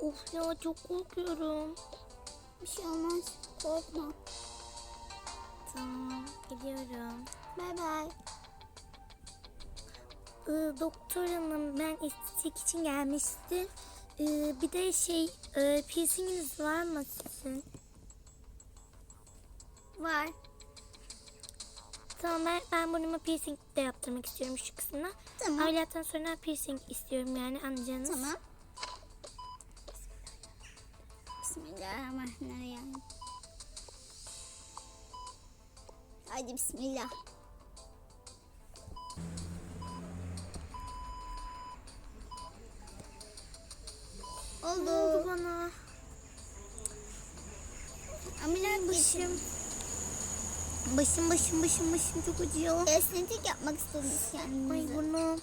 Of ya çok korkuyorum. Bir şey olmaz. Korkma. Tamam gidiyorum. Bay bay. Ee, doktor hanım ben estetik için gelmiştim. Ee, bir de şey e, piercinginiz var mı sizin? Var. Tamam ben, ben burnuma piercing de yaptırmak istiyorum şu kısmına. Tamam. Ameliyattan sonra piercing istiyorum yani anlayacağınız. Tamam. Bismillahirrahmanirrahim. Haydi bismillah. Ne oldu Oldu. bana? Ameliyat Başım. başım. Başım başım başım çok acıyor. Estetik yapmak istediniz Ay kendinize. burnum.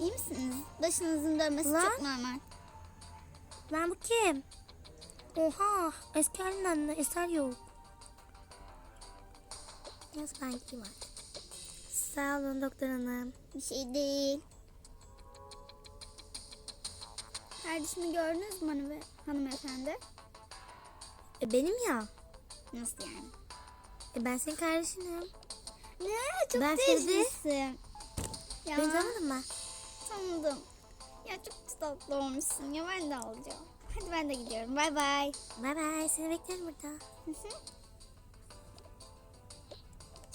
İyi misiniz? Başınızın dönmesi Lan. çok normal. Lan bu kim? Oha eski halinden de eser yok. Neyse ben gideyim artık. Sağ olun doktor hanım. Bir şey değil. Kardeşimi gördünüz mü hanım hanımefendi? E benim ya. Nasıl yani? E ben senin kardeşinim. Ne? Çok Ben değişmişsin. Ya Beni tanımadın mı? tanıdım. Ya çok tatlı olmuşsun ya ben de alacağım. Hadi ben de gidiyorum. Bay bay. Bay bay seni beklerim burada.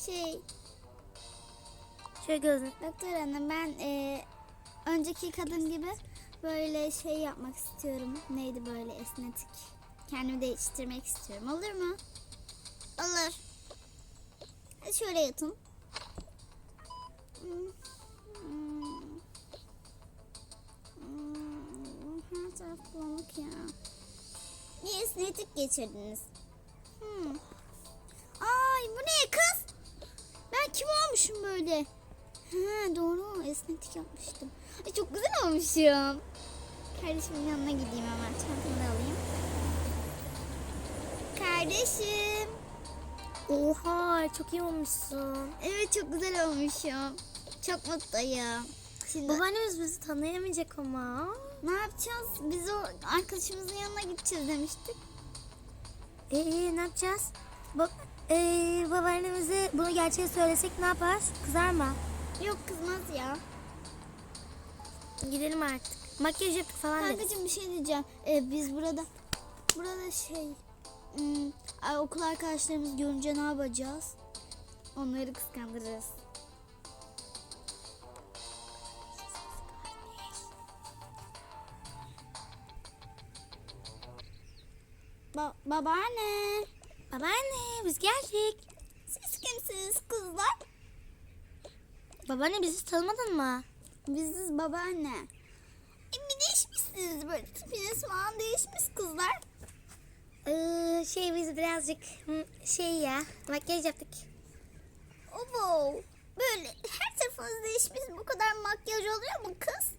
Şey Şöyle gözün. doktor hanım ben e, önceki kadın gibi böyle şey yapmak istiyorum. Neydi böyle esnetik. Kendimi değiştirmek istiyorum. Olur mu? Olur. Hadi şöyle yatın. Hmm. Bulanık ya. Bir esnetik geçirdiniz. Hmm. Ay bu ne kız? Ben kim olmuşum böyle? Ha doğru esnetik yapmıştım. Ay çok güzel olmuşum. Kardeşimin yanına gideyim hemen çantamı alayım. Kardeşim. Oha çok iyi olmuşsun. Evet çok güzel olmuşum. Çok mutluyum. Şimdi Babaannemiz bizi tanıyamayacak ama. Ne yapacağız? Biz o arkadaşımızın yanına gideceğiz demiştik. Ee, ne yapacağız? Ba ee, babaannemize bunu gerçeği söylesek ne yapar? Kızar mı? Yok kızmaz ya. Gidelim artık. Makyaj yaptık falan deriz. Kankacığım bir şey diyeceğim. Ee, biz burada burada şey hmm, ay, okul arkadaşlarımız görünce ne yapacağız? Onları kıskandırırız. Ba babaanne. Babaanne biz geldik. Siz kimsiniz kızlar? Babaanne bizi tanımadın mı? Biziz babaanne. E, bir değişmişsiniz böyle tipiniz falan değişmiş kızlar. Ee, şey biz birazcık şey ya makyaj yaptık. Obo. Böyle her tarafınız değişmiş bu kadar makyaj oluyor mu kız?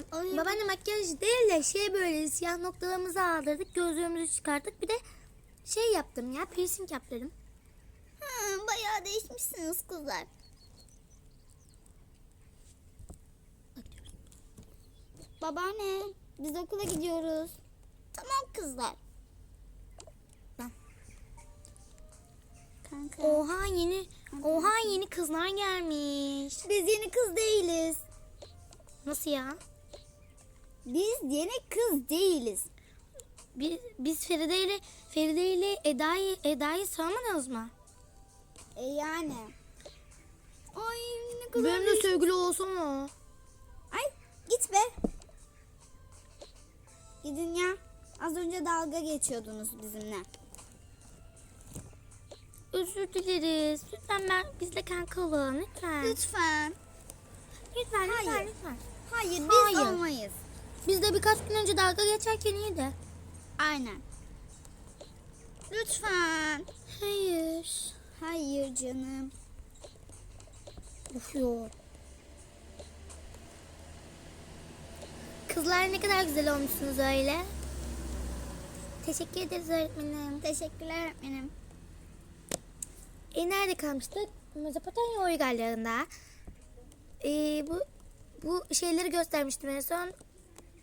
Ya, Ay. babaanne makyaj değil de şey böyle siyah noktalarımızı aldırdık gözlüğümüzü çıkarttık bir de şey yaptım ya piercing yaptırdım. Ha, bayağı değişmişsiniz kızlar. Babaanne biz okula gidiyoruz. Tamam kızlar. Kanka. Oha yeni oha yeni kızlar gelmiş. Biz yeni kız değiliz. Nasıl ya? Biz yeni kız değiliz. Biz, biz Feride ile Feride ile Eda'yı Eda'yı sormadınız mı? E yani. Ay ne kadar Benim de sevgili olsana. Ay git be. Gidin ya. Az önce dalga geçiyordunuz bizimle. Özür dileriz. Lütfen ben bizle kanka olalım lütfen. Lütfen. Lütfen lütfen Hayır. lütfen. Hayır biz Hayır. olmayız. Biz de birkaç gün önce dalga geçerken iyiydi. Aynen. Lütfen. Hayır. Hayır canım. Of. Kızlar ne kadar güzel olmuşsunuz öyle. Teşekkür ederiz öğretmenim. Teşekkürler öğretmenim. E nerede kalmıştık? Mezopotamya uygarlarında. E, bu bu şeyleri göstermiştim en son.